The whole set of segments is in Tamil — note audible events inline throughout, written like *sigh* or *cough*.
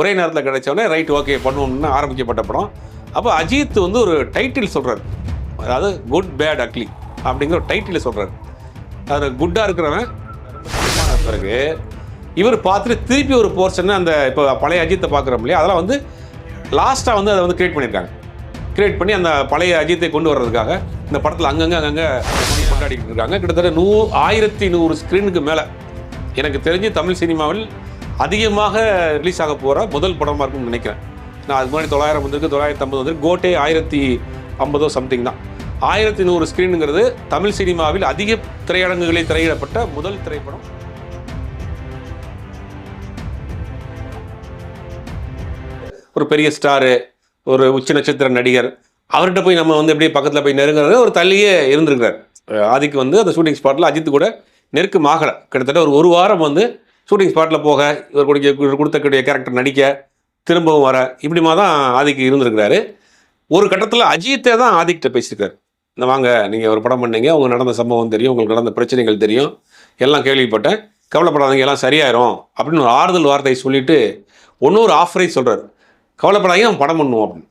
ஒரே நேரத்தில் கிடைச்சோடனே ரைட் ஓகே பண்ணுவோம்னு ஆரம்பிக்கப்பட்ட படம். அப்போ அஜித் வந்து ஒரு டைட்டில் சொல்கிறார் அதாவது குட் பேட் அக்லி அப்படிங்கிற ஒரு டைட்டில் சொல்கிறார் அதில் குட்டாக இருக்கிறவன் பிறகு இவர் பார்த்துட்டு திருப்பி ஒரு போர்ஷன் அந்த இப்போ பழைய அஜித்தை பார்க்குறோம் இல்லையா? அதெல்லாம் வந்து லாஸ்ட்டாக வந்து அதை வந்து கிரியேட் பண்ணியிருக்காங்க. க்ரியேட் பண்ணி அந்த பழைய அஜித்தை கொண்டு வர்றதுக்காக இந்த படத்தில் அங்கங்கே அங்கங்கே கொண்டாடிக்கிட்டு இருக்காங்க. கிட்டத்தட்ட நூ ஆயிரத்தி நூறு ஸ்க்ரீனுக்கு மேலே. எனக்கு தெரிஞ்சு தமிழ் சினிமாவில் அதிகமாக ரிலீஸ் ஆக போகிற முதல் படமாக இருக்கும்னு நினைக்கிறேன். நான் அதுக்கு முன்னாடி தொள்ளாயிரம் வந்திருக்கு தொள்ளாயிரத்தி ஐம்பது வந்து கோட்டே ஆயிரத்தி ஐம்பதோ சம்திங் தான். ஆயிரத்தி நூறு ஸ்க்ரீனுங்கிறது தமிழ் சினிமாவில் அதிக திரையரங்குகளில் திரையிடப்பட்ட முதல் திரைப்படம். ஒரு பெரிய ஸ்டாரு ஒரு உச்ச நட்சத்திர நடிகர் அவர்கிட்ட போய் நம்ம வந்து எப்படி பக்கத்தில் போய் நெருங்குறது ஒரு தள்ளியே இருந்திருக்கிறார். ஆதிக்கு வந்து அந்த ஷூட்டிங் ஸ்பாட்டில் அஜித் கூட நெருக்கமாகலை. கிட்டத்தட்ட ஒரு ஒரு வாரம் வந்து ஷூட்டிங் ஸ்பாட்டில் போக இவர் கொடுக்க இவர் கொடுத்தக்கூடிய கேரக்டர் நடிக்க திரும்பவும் வர இப்படிமா தான் ஆதிக்கு இருந்திருக்கிறாரு. ஒரு கட்டத்தில் அஜித்தே தான் ஆதிக்கிட்ட பேசியிருக்காரு. இந்த வாங்க நீங்கள் ஒரு படம் பண்ணீங்க உங்களுக்கு நடந்த சம்பவம் தெரியும் உங்களுக்கு நடந்த பிரச்சனைகள் தெரியும் எல்லாம் கேள்விப்பட்டேன். கவலைப்படாதீங்க எல்லாம் சரியாயிரும் அப்படின்னு ஒரு ஆறுதல் வார்த்தையை சொல்லிட்டு ஒன்னொரு ஆஃபரை சொல்கிறார் கவலைப்படாதீங்க நம்ம படம் பண்ணுவோம் அப்படின்னு.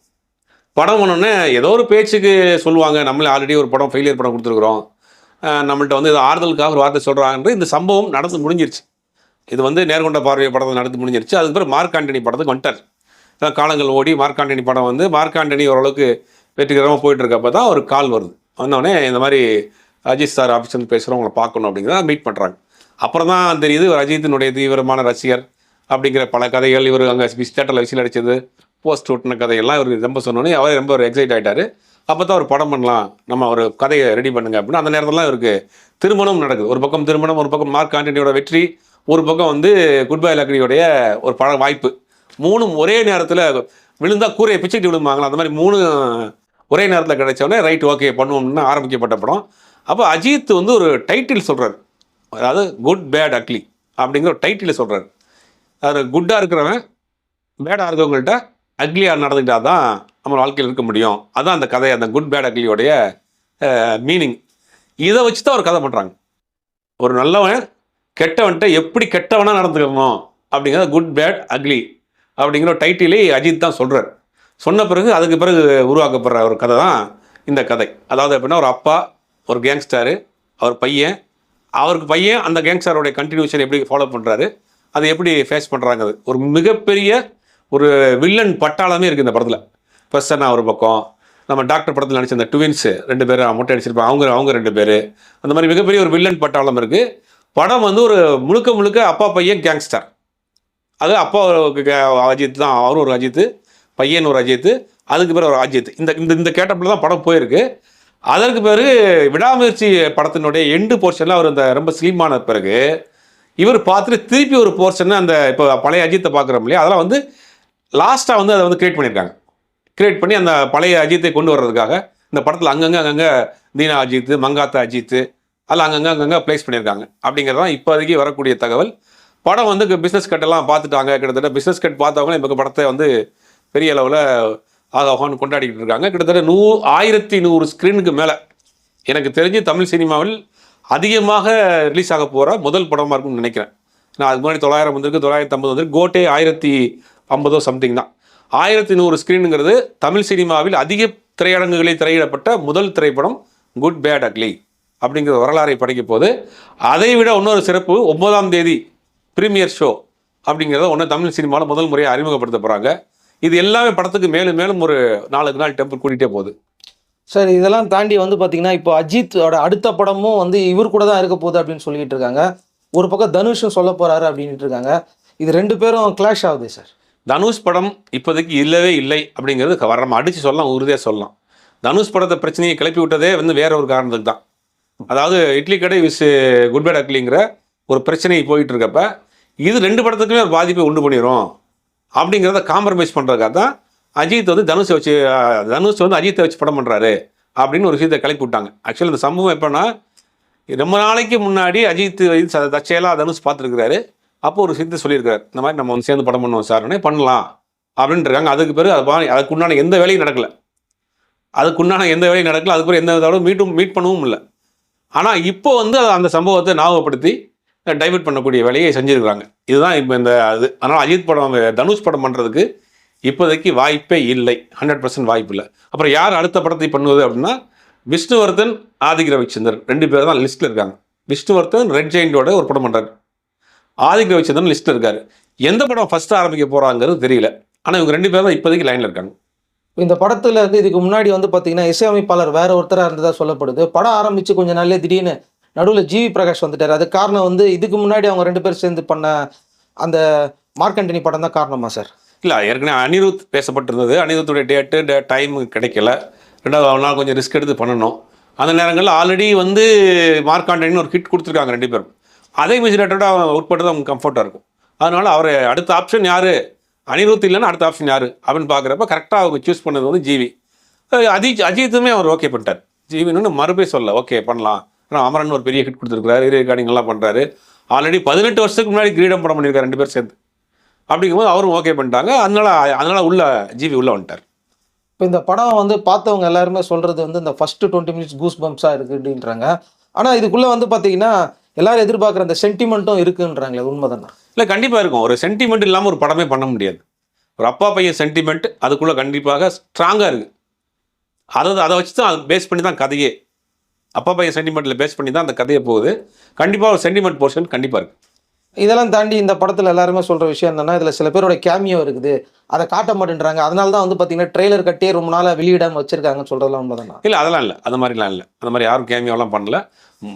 படம் பண்ணோன்னே ஏதோ ஒரு பேச்சுக்கு சொல்லுவாங்க நம்மளே ஆல்ரெடி ஒரு படம் ஃபெயிலியர் படம் கொடுத்துருக்குறோம். நம்மள்கிட்ட வந்து ஏதோ ஆறுதலுக்காக ஒரு வார்த்தை சொல்கிறாங்கன்ற இந்த சம்பவம் நடந்து முடிஞ்சிருச்சு. இது வந்து நேர்கொண்ட பார்வை படத்தை நடந்து முடிஞ்சிருச்சு. அதுக்கு பிறகு மார்க் ஆண்டனி படத்துக்கு வந்துட்டார். காலங்கள் ஓடி மார்க் ஆண்டனி படம் வந்து மார்க் ஆண்டனி ஓரளவுக்கு வெற்றிகரமாக போயிட்டுருக்கப்ப தான் ஒரு கால் வருது. வந்தோடனே இந்த மாதிரி அஜித் சார் ஆஃபீஸ் வந்து பேசுகிறோம் உங்களை பார்க்கணும் அப்படிங்கிறத மீட் பண்ணுறாங்க அப்புறம் தான் தெரியுது அஜித்தினுடைய தீவிரமான ரசிகர் அப்படிங்கிற பல கதைகள் இவர் அங்கே தேட்டரில் விசில் அடிச்சது போஸ்ட் ஒட்டின கதையெல்லாம் இவர் ரொம்ப சொன்னோன்னே அவரே ரொம்ப ஒரு எக்ஸைட் ஆகிட்டாரு அப்போ தான் ஒரு படம் பண்ணலாம் நம்ம ஒரு கதையை ரெடி பண்ணுங்க அப்படின்னா அந்த நேரத்தில் இவருக்கு திருமணம் நடக்குது. ஒரு பக்கம் திருமணம் ஒரு பக்கம் மார்க் ஆண்டனியோட வெற்றி ஒரு பக்கம் வந்து குட் பை ஒரு பழ வாய்ப்பு. மூணும் ஒரே நேரத்தில் விழுந்தா கூரையை பிச்சுக்கிட்டு விழுந்தாங்களா அந்த மாதிரி மூணு ஒரே நேரத்தில் கிடைச்சோடனே ரைட் ஓகே பண்ணுவோம்னு ஆரம்பிக்கப்பட்ட படம். அப்போ அஜித் வந்து ஒரு டைட்டில் சொல்கிறார் அதாவது குட் பேட் அக்லி அப்படிங்கிற ஒரு டைட்டில் சொல்கிறார் அது குட்டாக இருக்கிறவன் பேடாக இருக்கிறவங்கள்ட்ட அக்லியாக நடந்துக்கிட்டா தான் நம்ம வாழ்க்கையில் இருக்க முடியும். அதுதான் அந்த கதை அந்த குட் பேட் அக்லியோடைய மீனிங் இதை வச்சு தான் ஒரு கதை பண்ணுறாங்க ஒரு நல்லவன் கெட்டவன்ட்ட எப்படி கெட்டவனாக நடந்துக்கணும்? அப்படிங்கிறத குட் பேட் அக்லி அப்படிங்கிற டைட்டிலே அஜித் தான் சொல்கிறார் சொன்ன பிறகு அதுக்கு பிறகு உருவாக்கப்படுற ஒரு கதை தான் இந்த கதை. அதாவது எப்படின்னா ஒரு அப்பா ஒரு கேங்ஸ்டரு அவர் பையன் அவருக்கு பையன் அந்த கேங்ஸ்டரோடைய கண்டினியூஷன் எப்படி ஃபாலோ பண்ணுறாரு அதை எப்படி ஃபேஸ் பண்ணுறாங்க அது ஒரு மிகப்பெரிய ஒரு வில்லன் பட்டாளமே இருக்குது இந்த படத்தில். பிரசன்னா ஒரு பக்கம் நம்ம டாக்டர் படத்தில் நடிச்ச அந்த ட்வின்ஸு ரெண்டு பேரும் மொட்டை அடிச்சிருப்பாங்க அவங்க அவங்க ரெண்டு பேர் அந்த மாதிரி மிகப்பெரிய ஒரு வில்லன் பட்டாளம் இருக்குது படம் வந்து ஒரு முழுக்க முழுக்க அப்பா பையன் கேங்ஸ்டர் அது அப்பா அஜித் தான் அவரும் ஒரு அஜித் பையன் ஒரு அஜித் அதுக்கு பிறகு ஒரு அஜித். இந்த இந்த இந்த கேட்டப்பில் தான் படம் போயிருக்கு. அதற்கு பிறகு விடாமுயற்சி படத்தினுடைய எண்டு போர்ஷனில் அவர் அந்த ரொம்ப ஸ்லீமான பிறகு இவர் பார்த்துட்டு திருப்பி ஒரு போர்ஷன் அந்த இப்போ பழைய அஜித்தை பார்க்குறோம் இல்லையா? அதெல்லாம் வந்து லாஸ்ட்டாக வந்து அதை வந்து கிரியேட் பண்ணியிருக்காங்க. கிரியேட் பண்ணி அந்த பழைய அஜித்தை கொண்டு வர்றதுக்காக இந்த படத்தில் அங்கங்கே அங்கங்கே தீனா அஜித் மங்காத்தா அஜித்து அதில் அங்கங்கே அங்கங்கே ப்ளேஸ் பண்ணியிருக்காங்க. அப்படிங்கிறது தான் இப்போதைக்கு வரக்கூடிய தகவல். படம் வந்து பிஸ்னஸ் கட்டெல்லாம் பார்த்துட்டாங்க. கிட்டத்தட்ட பிஸ்னஸ் கட் பார்த்தவங்களும் இப்போ படத்தை வந்து பெரிய அளவில் ஆகாஹான்னு கொண்டாடிக்கிட்டு இருக்காங்க. கிட்டத்தட்ட நூ ஆயிரத்தி நூறு ஸ்க்ரீனுக்கு மேலே எனக்கு தெரிஞ்சு தமிழ் சினிமாவில் அதிகமாக ரிலீஸ் ஆக போகிற முதல் படமாக இருக்கும்னு நினைக்கிறேன். நான் அதுக்கு முன்னாடி தொள்ளாயிரம் வந்திருக்கு தொள்ளாயிரத்தி ஐம்பது வந்திருக்கு. கோட்டே ஆயிரத்தி ஐம்பதோ சம்திங் தான். ஆயிரத்தி நூறு ஸ்க்ரீனுங்கிறது தமிழ் சினிமாவில் அதிக திரையரங்குகளில் திரையிடப்பட்ட முதல் திரைப்படம் குட் பேட் அக்லி அப்படிங்கிற வரலாறை படைக்க போது அதை விட இன்னொரு சிறப்பு ஒன்பதாம் தேதி ப்ரீமியர் ஷோ அப்படிங்கிறத ஒன்று தமிழ் சினிமாவில் முதல் முறையாக அறிமுகப்படுத்த போகிறாங்க இது எல்லாமே படத்துக்கு மேலும் மேலும் ஒரு நாளுக்கு நாள் டெம்பிள் கூட்டிகிட்டே போகுது. சார் இதெல்லாம் தாண்டி வந்து பார்த்தீங்கன்னா இப்போ அஜித்தோட அடுத்த படமும் வந்து இவர் கூட தான் இருக்க போகுது அப்படின்னு சொல்லிட்டு இருக்காங்க. ஒரு பக்கம் தனுஷும் சொல்ல போறாரு அப்படின்ட்டு இருக்காங்க. இது ரெண்டு பேரும் கிளாஷ் ஆகுது சார்? தனுஷ் படம் இப்போதைக்கு இல்லவே இல்லை அப்படிங்கிறது க- நம்ம அடித்து சொல்லலாம் உறுதியாக சொல்லலாம். தனுஷ் படத்தை பிரச்சனையை கிளப்பி விட்டதே வந்து வேற ஒரு காரணத்துக்கு தான். அதாவது இட்லி கடை விஸ் குட் பேட் அக்லிங்கிற ஒரு பிரச்சனை போயிட்டு இருக்கப்ப இது ரெண்டு படத்துக்குமே ஒரு பாதிப்பை உண்டு பண்ணிடும் அப்படிங்கிறத காம்ப்ரமைஸ் பண்ணுறதுக்காக தான் அஜித் வந்து தனுஷை வச்சு தனுஷ் வந்து அஜித்தை வச்சு படம் பண்ணுறாரு அப்படின்னு ஒரு விஷயத்தை கிளப்பி விட்டாங்க. ஆக்சுவலி இந்த சம்பவம் எப்போன்னா ரொம்ப நாளைக்கு முன்னாடி அஜித் தச்சையெல்லாம் தனுஷ் பார்த்துருக்கிறாரு. அப்போ ஒரு விஷயத்தை சொல்லியிருக்காரு. இந்த மாதிரி நம்ம வந்து சேர்ந்து படம் பண்ணுவோம் சார்னே பண்ணலாம் அப்படின்ட்டு இருக்காங்க. அதுக்கு பிறகு அது பா- அதுக்குண்டான எந்த வேலையும் நடக்கல. அதுக்குண்டான எந்த வேலையும் நடக்கல. அதுக்கு பிறகு எந்த விதோட மீட்டும் மீட் பண்ணவும் இல்லை. ஆனால் இப்போ வந்து அந்த சம்பவத்தை ஞாபகப்படுத்தி டைவெர்ட் பண்ணக்கூடிய வேலையை செஞ்சுருக்கிறாங்க. இதுதான் இப்போ இந்த அது அதனால் அஜித் படம் தனுஷ் படம் பண்ணுறதுக்கு இப்போதைக்கு வாய்ப்பே இல்லை. ஹண்ட்ரட் பர்சன்ட் வாய்ப்பு இல்லை. அப்புறம் யார் அடுத்த படத்தை பண்ணுவது அப்படின்னா விஷ்ணுவர்தன் ஆதிக் ரவிச்சந்திரன். ரெண்டு பேர் தான் லிஸ்ட்டில் இருக்காங்க. விஷ்ணுவர்தன் ரெட் ஜெயிண்டோட ஒரு படம் பண்ணுறாரு ஆதிக் ரவிச்சந்திரன் லிஸ்ட்டில் இருக்கார். எந்த படம் ஃபஸ்ட்டு ஆரம்பிக்க போகிறாங்கிறது தெரியல. ஆனால் இவங்க ரெண்டு பேர் தான் இப்போதைக்கு லைனில் இருக்காங்க. இந்த படத்துல வந்து இதுக்கு முன்னாடி வந்து பாத்தீங்கன்னா இசையமைப்பாளர் வேற ஒருத்தராக இருந்ததா சொல்லப்படுது. படம் ஆரம்பிச்சு கொஞ்ச நாள்லயே திடீர்னு நடுவில் ஜிவி பிரகாஷ் வந்துட்டார். அது காரணம் வந்து இதுக்கு முன்னாடி அவங்க ரெண்டு பேரும் சேர்ந்து பண்ண அந்த மார்க்கண்டனி படம் தான் காரணமா சார்? இல்லை ஏற்கனவே அனிருத் பேசப்பட்டிருந்தது. அனிருத்துடைய டேட்டு டே டைம் கிடைக்கல. ரெண்டாவது அவனால் கொஞ்சம் ரிஸ்க் எடுத்து பண்ணணும். அந்த நேரங்களில் ஆல்ரெடி வந்து மார்க்காண்டனின்னு ஒரு ஹிட் கொடுத்துருக்காங்க ரெண்டு பேரும். அதே மியூசிக் டேரக்டரோட உட்பட்டு பண்ணுறது அவங்க கம்ஃபர்ட்டாக இருக்கும். அதனால் அவர் அடுத்த ஆப்ஷன் யார்? அனிருத் இல்லைன்னா அடுத்த ஆப்ஷன் யார்? அப்படின்னு பார்க்குறப்ப கரெக்டாக அவங்க சூஸ் பண்ணது வந்து ஜிவி. அஜித் அஜித்துமே அவர் ஓகே பண்ணிட்டார். ஜிவின்னு மறுபடியும் சொல்ல ஓகே பண்ணலாம். ஆனால் அமரன் ஒரு பெரிய ஹிட் கொடுத்துருக்காரு ரெக்கார்டிங் எல்லாம் பண்ணுறாரு ஆல்ரெடி பதினெட்டு வருஷத்துக்கு முன்னாடி கிரீடம் படம் பண்ணியிருக்காரு ரெண்டு பேர் சேர்ந்து. அப்படிங்கும்போது அவரும் ஓகே பண்ணிட்டாங்க. அதனால அதனால உள்ள ஜிவி உள்ள வந்துட்டார். இப்போ இந்த படம் வந்து பார்த்தவங்க எல்லாருமே சொல்கிறது வந்து இந்த ஃபஸ்ட்டு டுவெண்ட்டி மினிட்ஸ் கூஸ் பம்ப்ஸாக இருக்குது அப்படின்றாங்க. ஆனால் இதுக்குள்ளே வந்து பார்த்தீங்கன்னா எல்லாரும் எதிர்பார்க்குற அந்த சென்டிமெண்ட்டும் இருக்குன்றாங்களே உண்மைதானா? இல்லை கண்டிப்பாக இருக்கும். ஒரு சென்டிமெண்ட் இல்லாமல் ஒரு படமே பண்ண முடியாது. ஒரு அப்பா பையன் சென்டிமெண்ட் அதுக்குள்ளே கண்டிப்பாக ஸ்ட்ராங்காக இருக்குது அதை அதை வச்சு தான் பேஸ் பண்ணி தான் கதையே. அப்பா பையன் சென்டிமெண்ட்டில் பேஸ் பண்ணி தான் அந்த கதையை போகுது. கண்டிப்பாக ஒரு சென்டிமெண்ட் போர்ஷன் கண்டிப்பாக இருக்குது இதெல்லாம் தாண்டி இந்த படத்தில் எல்லாருமே சொல்கிற விஷயம் என்னன்னா இதில் சில பேரோட கேமியோ இருக்குது. அதை காட்ட மாட்டேன்றாங்க. அதனால தான் வந்து பார்த்தீங்கன்னா ட்ரெய்லர் கட்டியே ரொம்ப நாளாக வெளியிடாமல் வச்சிருக்காங்கன்னு சொல்கிறதுலாம் உண்மைதானா இல்லை அதெல்லாம் இல்லை. அந்த மாதிரிலாம் இல்லை. அந்த மாதிரி யாரும் கேமியோலாம் பண்ணல.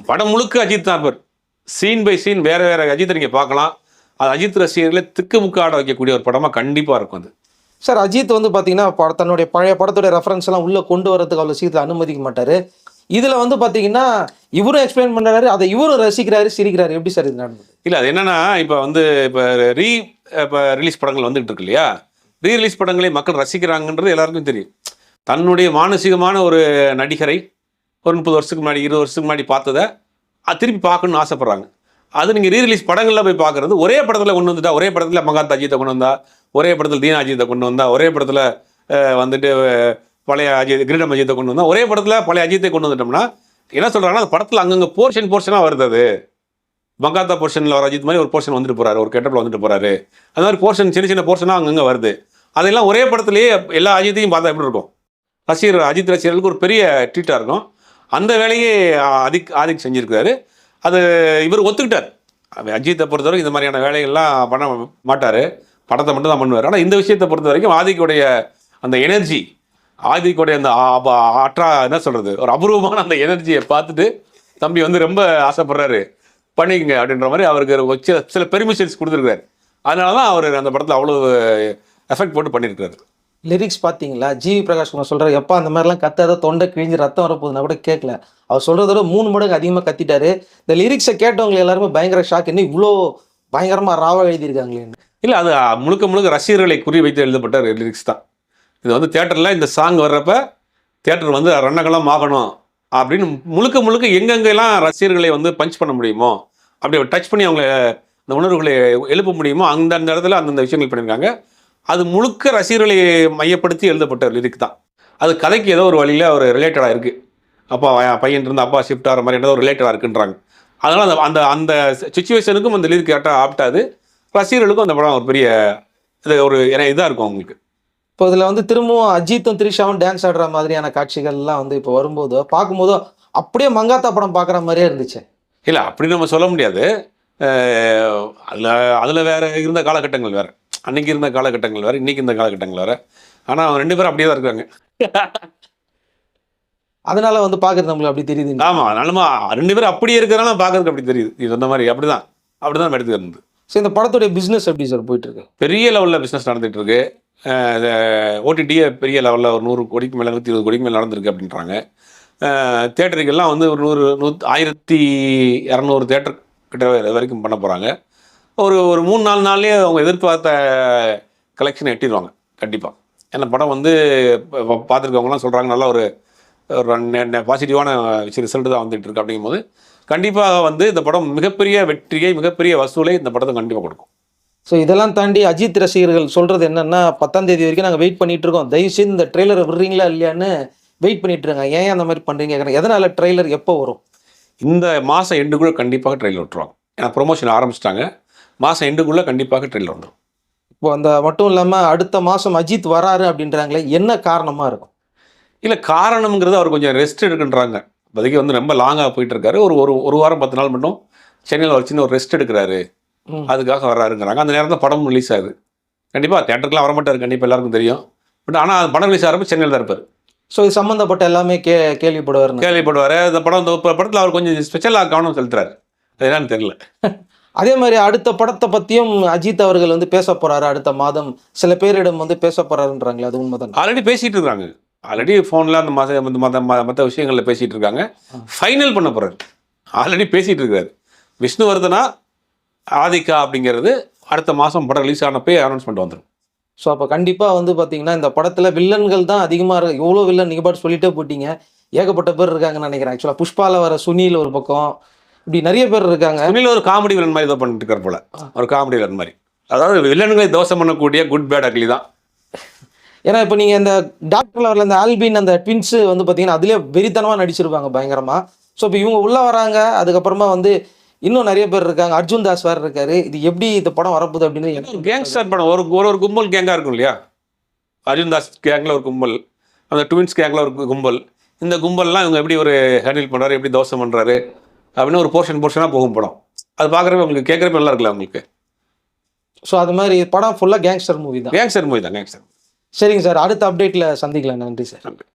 படம் முழுக்க அஜித் தான் இருப்பார். சீன் பை சீன் வேறு வேறு. அஜித்தை நீங்கள் பார்க்கலாம். அது அஜித் ரசிகர்களை திக்குமுக்க ஆட வைக்கக்கூடிய ஒரு படமாக கண்டிப்பாக இருக்கும் அது. சார் அஜித் வந்து பார்த்தீங்கன்னா தன்னுடைய பழைய படத்துடைய ரெஃபரன்ஸ் எல்லாம் உள்ளே கொண்டு வரதுக்கு அவ்வளோ சீக்கிரம் அனுமதிக்க மாட்டார். இதில் வந்து பார்த்தீங்கன்னா இவரும் எக்ஸ்பிளைன் பண்ணுறாரு அதை இவரும் ரசிக்கிறாரு சிரிக்கிறாரு. எப்படி சார் இது நடந்தது? இல்லை அது என்னன்னா இப்போ வந்து இப்போ ரீ இப்போ ரிலீஸ் படங்கள் வந்துகிட்டு இருக்கு இல்லையா? ரீ ரிலீஸ் படங்களை மக்கள் ரசிக்கிறாங்கன்றது எல்லாருக்கும் தெரியும். தன்னுடைய மானசீகமான ஒரு நடிகரை ஒரு முப்பது வருஷத்துக்கு முன்னாடி இருபது வருஷத்துக்கு முன்னாடி பார்த்ததை அது திருப்பி பார்க்கணும்னு ஆசைப்பட்றாங்க. அது நீங்கள் ரீரிலீஸ் படங்களில் போய் பார்க்குறது ஒரே படத்தில் கொண்டு வந்துட்டா ஒரே படத்தில் மகாத் அஜித்தை கொண்டு வந்தா ஒரே படத்தில் தீனா அஜித்தை கொண்டு வந்தா ஒரே படத்தில் வந்துட்டு பழைய அஜித் கிரீடம் அஜித்தை கொண்டு வந்தா ஒரே படத்தில் பழைய அஜித்தை கொண்டு வந்துட்டோம்னா என்ன சொல்கிறாங்கன்னா அந்த படத்தில் அங்கங்கே போர்ஷன் போர்ஷனாக வருது அது. மங்காத்தா போர்ஷனில் வர அஜித் மாதிரி ஒரு போர்ஷன் வந்துட்டு போகிறாரு ஒரு கெட்டப்பில் வந்துட்டு போகிறாரு அந்த மாதிரி போர்ஷன் சின்ன சின்ன போர்ஷனாக அங்கங்கே வருது. அதெல்லாம் ஒரே படத்துலேயே எல்லா அஜித்தையும் பார்த்தா எப்படி இருக்கும்? ரசிகர் அஜித் ரசிகர்களுக்கு ஒரு பெரிய ட்ரீட்டாக இருக்கும். அந்த வேலையே அதிக் ஆதிக் செஞ்சுருக்கிறாரு. அது இவர் ஒத்துக்கிட்டார். அஜித்தை பொறுத்தவரைக்கும் இந்த மாதிரியான வேலைகள்லாம் பண்ண மாட்டார். படத்தை மட்டும் தான் பண்ணுவார். ஆனால் இந்த விஷயத்தை பொறுத்த வரைக்கும் ஆதிக்குடைய அந்த எனர்ஜி ஆதிக்குடைய அந்த அற்றா என்ன சொல்கிறது ஒரு அபூர்வமான அந்த எனர்ஜியை பார்த்துட்டு தம்பி வந்து ரொம்ப ஆசைப்படுறாரு. பண்ணிக்கங்க அப்படின்ற மாதிரி அவருக்கு சில சில பெர்மிஷன்ஸ் கொடுத்துருக்காரு அதனால தான் அவர் அந்த படத்தில் அவ்வளோ எஃபெக்ட் போட்டு பண்ணியிருக்காரு லிரிக்ஸ் பார்த்தீங்களா ஜிவி பிரகாஷ் குமார் சொல்கிறார் எப்போ அந்த மாதிரிலாம் கத்தாத தொண்டை கிழிஞ்சு ரத்தம் வரப்போகுதுன்னா கூட கேட்கல அவர் சொல்கிறதோட மூணு மடங்கு அதிகமாக கத்திட்டாரு. இந்த லிரிக்ஸை கேட்டவங்க எல்லாருமே பயங்கர ஷாக் என்ன இவ்வளோ பயங்கரமாக ராவாக எழுதியிருக்காங்களேன்னு இல்லை அது முழுக்க முழுக்க ரசிகர்களை குறி வைத்து எழுதப்பட்ட லிரிக்ஸ் தான். இது வந்து தேட்டரில் இந்த சாங் வர்றப்ப தேட்டர் வந்து ரணகலம் ஆகணும். அப்படின்னு முழுக்க முழுக்க எங்கெங்கெல்லாம் ரசிகர்களை வந்து பஞ்ச் பண்ண முடியுமோ அப்படி டச் பண்ணி அவங்கள அந்த உணர்வுகளை எழுப்ப முடியுமோ அந்த அந்த இடத்துல அந்தந்த விஷயங்கள் பண்ணியிருக்காங்க. அது முழுக்க ரசிகர்களை மையப்படுத்தி எழுதப்பட்ட லிரிக் தான். அது கதைக்கு ஏதோ ஒரு வழியில் ஒரு ரிலேட்டடாக இருக்குது அப்பா என் பையன் இருந்து அப்பா ஷிஃப்ட் ஆகிற மாதிரி ஏதோ ஒரு ரிலேட்டடாக இருக்குன்றாங்க. அதனால் அந்த அந்த அந்த சுச்சுவேஷனுக்கும் அந்த லிரிக் கரெக்டாக ஆப்டாது. ரசிகர்களுக்கும் அந்த படம் ஒரு பெரிய இது ஒரு இதாக இருக்கும் அவங்களுக்கு. இப்போ இதில் வந்து திரும்பவும் அஜித்தும் திரிஷாவும் டான்ஸ் ஆடுற மாதிரியான காட்சிகள்லாம் வந்து இப்போ வரும்போது பார்க்கும்போது அப்படியே மங்காத்தா படம் பார்க்குற மாதிரியே இருந்துச்சு. இல்லை அப்படி நம்ம சொல்ல முடியாது. அதில் அதில் வேற இருந்த காலகட்டங்கள் வேற. அன்னைக்கு இருந்த காலகட்டங்கள் வேற இன்னைக்கு இருந்த காலகட்டங்கள் வேற. ஆனால் அவங்க ரெண்டு பேரும் அப்படியே தான் இருக்காங்க. அதனால வந்து பார்க்குறது நம்மளுக்கு அப்படி தெரியுது. ஆமாம் அதனாலமா ரெண்டு பேரும் அப்படியே இருக்கிறனால பார்க்கறதுக்கு அப்படி தெரியுது. இது சொன்ன மாதிரி அப்படி தான் அப்படி தான் எடுத்துக்க இருந்தது ஸோ இந்த படத்துடைய பிஸ்னஸ் எப்படி சார் போயிட்டு இருக்கு பெரிய லெவலில் பிஸ்னஸ் நடந்துட்டு இருக்கு ஓடிடியே பெரிய லெவலில் ஒரு நூறு கோடிக்கு மேலே நூற்றி இருபது கோடிக்கு மேலே நடந்திருக்கு அப்படின்றாங்க. தேட்டருக்கெல்லாம் வந்து ஒரு நூறு நூத் ஆயிரத்தி இரநூறு தேட்டர் கிட்ட வரை- வரைக்கும் பண்ண போகிறாங்க ஒரு ஒரு மூணு நாலு நாள்லேயே அவங்க எதிர்பார்த்த கலெக்ஷன் எட்டிடுவாங்க கண்டிப்பாக ஏன்னா படம் வந்து பார்த்துருக்கவங்களாம் சொல்கிறாங்க நல்ல ஒரு பாசிட்டிவான ரிசல்ட் தான் வந்துட்டு இருக்கு அப்படிங்கும்போது கண்டிப்பாக வந்து இந்த படம் மிகப்பெரிய வெற்றியை மிகப்பெரிய வசூலை இந்த படத்தை கண்டிப்பாக கொடுக்கும். ஸோ இதெல்லாம் தாண்டி அஜித் ரசிகர்கள் சொல்றது என்னன்னா பத்தாம் தேதி வரைக்கும் நாங்கள் வெயிட் பண்ணிட்டு இருக்கோம். தயவு செய்து இந்த ட்ரெய்லரை விடுறீங்களா இல்லையான்னு வெயிட் பண்ணிட்டு இருக்காங்க ஏன் அந்த மாதிரி கேக்குறாங்க. எதனால ட்ரெய்லர் எப்போ வரும்? இந்த மாதம் எண்டுக்குள்ள கண்டிப்பாக ட்ரெயிலர் விட்டுருவாங்க. ஏன்னா ப்ரொமோஷன் ஆரம்பிச்சிட்டாங்க. மாதம் எண்டுக்குள்ளே கண்டிப்பாக ட்ரெயிலர் வந்துடும் இப்போ அந்த மட்டும் இல்லாம அடுத்த மாசம் அஜித் வராரு அப்படின்றாங்களே என்ன காரணமா இருக்கும்? இல்லை காரணம்ங்கிறது அவர் கொஞ்சம் ரெஸ்ட் எடுக்குன்றாங்க. இப்போதைக்கு வந்து ரொம்ப லாங்காக போயிட்டு இருக்காரு ஒரு ஒரு ஒரு வாரம் பத்து நாள் மட்டும் சென்னையில் ஒரு சின்ன ஒரு ரெஸ்ட் எடுக்கிறாரு. அதுக்காக வர்றாருங்கிறாங்க அந்த நேரம் தான் படம் ரிலீஸ் ஆகுது. கண்டிப்பாக தேட்டருக்குலாம் வர மாட்டார் கண்டிப்பாக எல்லாருக்கும் தெரியும். பட் ஆனால் அது படம் ரிலீஸ் ஆகிறப்ப சென்னையில் தான் இருப்பார். ஸோ இது சம்மந்தப்பட்ட எல்லாமே கே கேள்விப்படுவார்னு கேள்விப்படுவார். அந்த படம் இந்த படத்தில் அவர் கொஞ்சம் ஸ்பெஷலாக கவனம் செலுத்துறாரு. அது என்னன்னு தெரியல. *laughs* அதே மாதிரி அடுத்த படத்தை பத்தியும் அஜித் அவர்கள் வந்து பேச போறாரு அடுத்த மாதம். சில பேரிடம் வந்து பேச போறாருன்றாங்களே அது உண்மைதான்? ஆல்ரெடி பேசிட்டு இருக்காங்க. ஆல்ரெடி ஃபோனில் அந்த மத மத மற்ற விஷயங்களில் பேசிட்டு இருக்காங்க. ஃபைனல் பண்ண போறாரு. ஆல்ரெடி பேசிட்டு இருக்காரு. விஷ்ணுவர்தனா ஆதிக்கா அப்படிங்கிறது அடுத்த மாதம் படம் ரிலீஸ் ஆனப்பே அனௌன்ஸ்மெண்ட் வந்துடும் ஸோ அப்போ கண்டிப்பாக வந்து பார்த்தீங்கன்னா இந்த படத்தில் வில்லன்கள் தான் அதிகமாக இருக்கு எவ்வளோ வில்லன் நீங்கள் பாட்டு சொல்லிட்டே போயிட்டீங்க. ஏகப்பட்ட பேர் இருக்காங்கன்னு நினைக்கிறேன். ஆக்சுவலாக புஷ்பால வர சுனில் ஒரு பக்கம் இப்படி நிறைய பேர் இருக்காங்க. சுனில் ஒரு காமெடி வில்லன் மாதிரி ஏதோ பண்ணிட்டு இருக்கார் போல ஒரு காமெடி வில்லன் மாதிரி. அதாவது வில்லன்களை தோசம் பண்ணக்கூடிய குட் பேட் அக்லி தான். ஏன்னா இப்போ நீங்கள் இந்த டாக்டர்ல வரல இந்த ஆல்பின் அந்த ட்வின்ஸ் வந்து பார்த்தீங்கன்னா அதுலேயே வெறித்தனமாக நடிச்சிருப்பாங்க பயங்கரமாக ஸோ இப்போ இவங்க உள்ளே வராங்க அதுக்கப்புறமா வந்து இன்னும் நிறைய பேர் இருக்காங்க. அர்ஜுன் தாஸ் வேறு இருக்காரு. இது எப்படி இந்த படம் வரப்போகுது அப்படின்னு கேங்ஸ்டர் படம். ஒரு ஒரு ஒரு கும்பல் கேங்காக இருக்கும் இல்லையா? அர்ஜுன் தாஸ் கேங்கில் ஒரு கும்பல் அந்த ட்வின்ஸ் கேங்கில் ஒரு கும்பல். இந்த கும்பல்லாம் இவங்க எப்படி ஒரு ஹேண்டில் பண்ணுறாரு எப்படி தோசை பண்ணுறாரு அப்படின்னு ஒரு போர்ஷன் போர்ஷனாக போகும் படம். அது பார்க்குறப்ப உங்களுக்கு கேட்குறப்ப நல்லா இருக்குல்ல உங்களுக்கு? ஸோ அது மாதிரி படம் ஃபுல்லாக கேங்ஸ்டர் மூவி தான். கேங்ஸ்டர் மூவி தான் கேங்ஸ்டர் சரிங்க சார் அடுத்த அப்டேட்டில் சந்திக்கலாம். நன்றி சார். நன்றி.